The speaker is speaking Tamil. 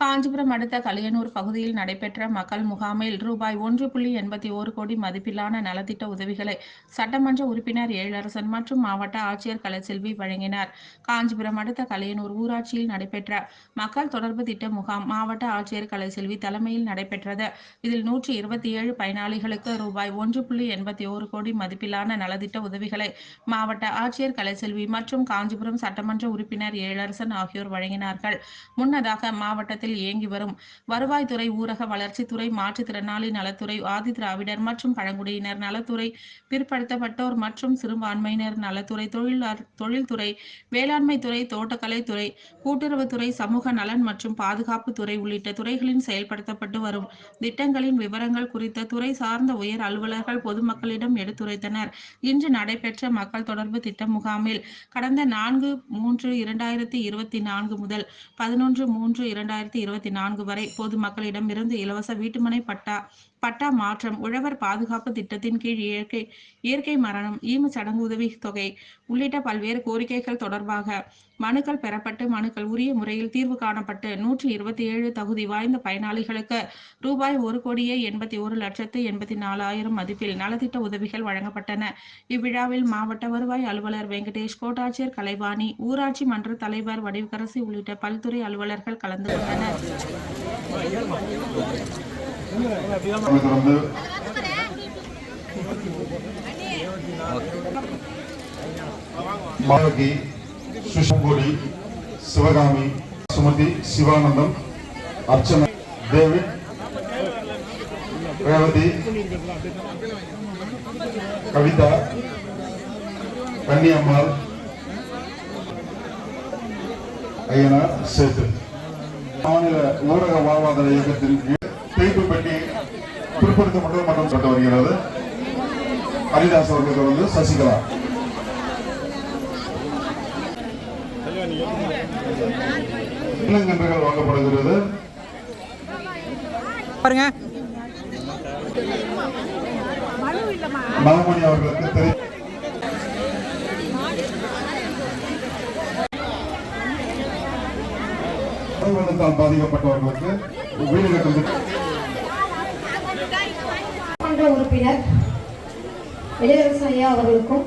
காஞ்சிபுரம் அடுத்த கலியனூர் பகுதியில் நடைபெற்ற மக்கள் முகாமில் ரூபாய் ஒன்று புள்ளி எண்பத்தி ஓரு கோடி மதிப்பிலான நலத்திட்ட உதவிகளை சட்டமன்ற உறுப்பினர் ஏழரசன் மற்றும் மாவட்ட ஆட்சியர் கலைச்செல்வி வழங்கினார். காஞ்சிபுரம் அடுத்த கலியனூர் ஊராட்சியில் நடைபெற்ற மக்கள் தொடர்பு திட்ட முகாம் மாவட்ட ஆட்சியர் கலைச்செல்வி தலைமையில் நடைபெற்றது. இதில் நூற்றி இருபத்தி ஏழு பயனாளிகளுக்கு ரூபாய் ஒன்று புள்ளி எண்பத்தி ஓரு கோடி மதிப்பிலான நலத்திட்ட உதவிகளை மாவட்ட ஆட்சியர் கலைச்செல்வி மற்றும் காஞ்சிபுரம் சட்டமன்ற உறுப்பினர் ஏழரசன் ஆகியோர் வழங்கினார்கள். முன்னதாக மாவட்டத்தில் இயங்கி வரும் வருவாய்த்துறை ஊரக வளர்ச்சித்துறை மாற்றுத்திறனாளி நலத்துறை ஆதி திராவிடர் மற்றும் பழங்குடியினர் நலத்துறை பிற்படுத்தப்பட்டோர் மற்றும் சிறுபான்மையினர் நலத்துறை தொழிலாளர் தொழில்துறை வேளாண்மைத்துறை தோட்டக்கலைத்துறை கூட்டுறவுத்துறை சமூக நலன் மற்றும் பாதுகாப்பு துறை உள்ளிட்ட துறைகளில் செயல்படுத்தப்பட்டு வரும் திட்டங்களின் விவரங்கள் குறித்த துறை சார்ந்த உயர் அலுவலர்கள் பொதுமக்களிடம் எடுத்துரைத்தனர். இன்று நடைபெற்ற மக்கள் தொடர்பு திட்ட முகாமில் கடந்த நான்கு மூன்று இரண்டாயிரத்தி இருபத்தி நான்கு முதல் பதினொன்று மூன்று இரண்டாயிரத்தி இருபத்தி நான்கு வரை பொதுமக்களிடம் இருந்து இலவச வீட்டுமனை பட்டா பட்டா மாற்றம் உழவர் பாதுகாப்பு திட்டத்தின் கீழ் இயற்கை இயற்கை மரணம் ஈம சடங்கு உதவி தொகை உள்ளிட்ட பல்வேறு கோரிக்கைகள் தொடர்பாக மனுக்கள் பெறப்பட்டு மனுக்கள் உரிய முறையில் தீர்வு காணப்பட்டு நூற்றி இருபத்தி ஏழு தகுதி வாய்ந்த பயனாளிகளுக்கு ரூபாய் ஒரு கோடியே எண்பத்தி ஒரு லட்சத்து எண்பத்தி நாலாயிரம் மதிப்பில் நலத்திட்ட உதவிகள் வழங்கப்பட்டன. இவ்விழாவில் மாவட்ட வருவாய் அலுவலர் வெங்கடேஷ் கோட்டாட்சியர் கலைவாணி ஊராட்சி மன்ற தலைவர் வடிவகரசி உள்ளிட்ட பல்துறை அலுவலர்கள் கலந்து கொண்டனர். தொடர்ந்து மாலதி சுஷங்கோடி சிவகாமி சுமதி சிவானந்தம் அர்ச்சனா டேவிட் ரேவதி கவிதா கன்னியம்மாள் ஐயனார் சேத்து. மாநில ஊரக வாழ்வாதார இயக்கத்தின் கீழ் தேய்ப்பு பெட்டி பிற்படுத்தப்பட்டோர் மற்றும் சட்ட வருகிறது. ஹரிதாஸ் அவர்கள் தொடர்ந்து சசிகலா. இளங்கன்றுகள் வழங்கப்படுகிறது பாருங்க. நவமணி அவர்களுக்கு தெரி வெள்ளத்தால் பாதிக்கப்பட்டவர்களுக்கு வீடு கட்டும் உறுப்பினர் இளையரசு ஐயா அவர்களுக்கும்